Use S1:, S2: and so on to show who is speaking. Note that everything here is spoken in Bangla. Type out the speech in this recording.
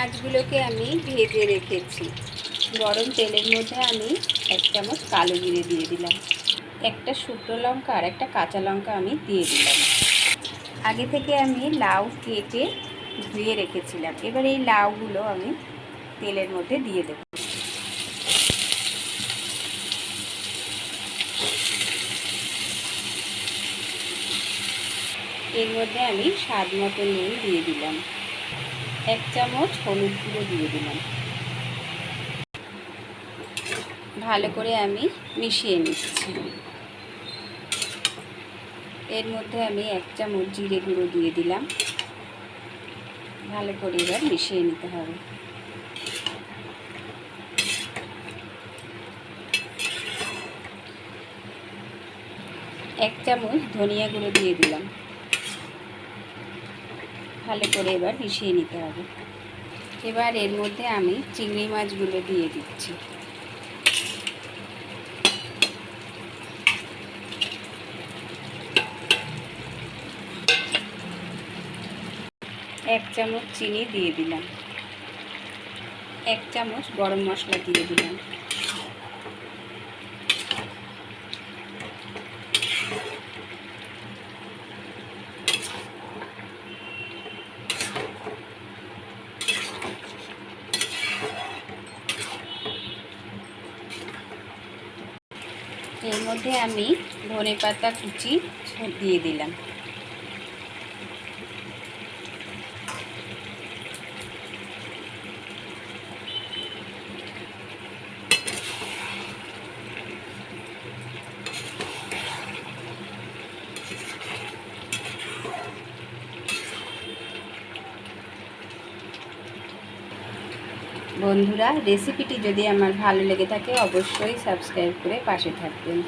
S1: মাছগুলোকে আমি ভেজে রেখেছি। গরম তেলের মধ্যে আমি এক চামচ কালো জিরে দিয়ে দিলাম। একটা শুকনো লঙ্কা আর একটা কাঁচা লঙ্কা আমি দিয়ে দিলাম। আগে থেকে আমি লাউ কেটে ধুয়ে রেখেছিলাম। এবার এই লাউগুলো আমি তেলের মধ্যে দিয়ে দেবো। এর মধ্যে আমি স্বাদ মতো নুন দিয়ে দিলাম। এক চামচ হলুদ গুঁড়ো দিয়ে দিলাম। ভালো করে আমি মিশিয়ে নিচ্ছি। এর মধ্যে আমি এক চামচ জিরে গুঁড়ো দিয়ে দিলাম। ভালো করে এবার মিশিয়ে নিতে হবে। এক চামচ ধনিয়া গুঁড়ো দিয়ে দিলাম। ভালো করে এবার মিশিয়ে নিতে হবে। এবার এর মধ্যে আমি চিংড়ি মাছগুলো দিয়ে দিচ্ছি। এক চামচ চিনি দিয়ে দিলাম। এক চামচ গরম মশলা দিয়ে দিলাম। এর মধ্যে আমি ধনে পাতা কুচি দিয়ে দিলাম। বন্ধুরা রেসিপিটি যদি আমার ভালো লেগে থাকে অবশ্যই সাবস্ক্রাইব করে পাশে থাকবেন।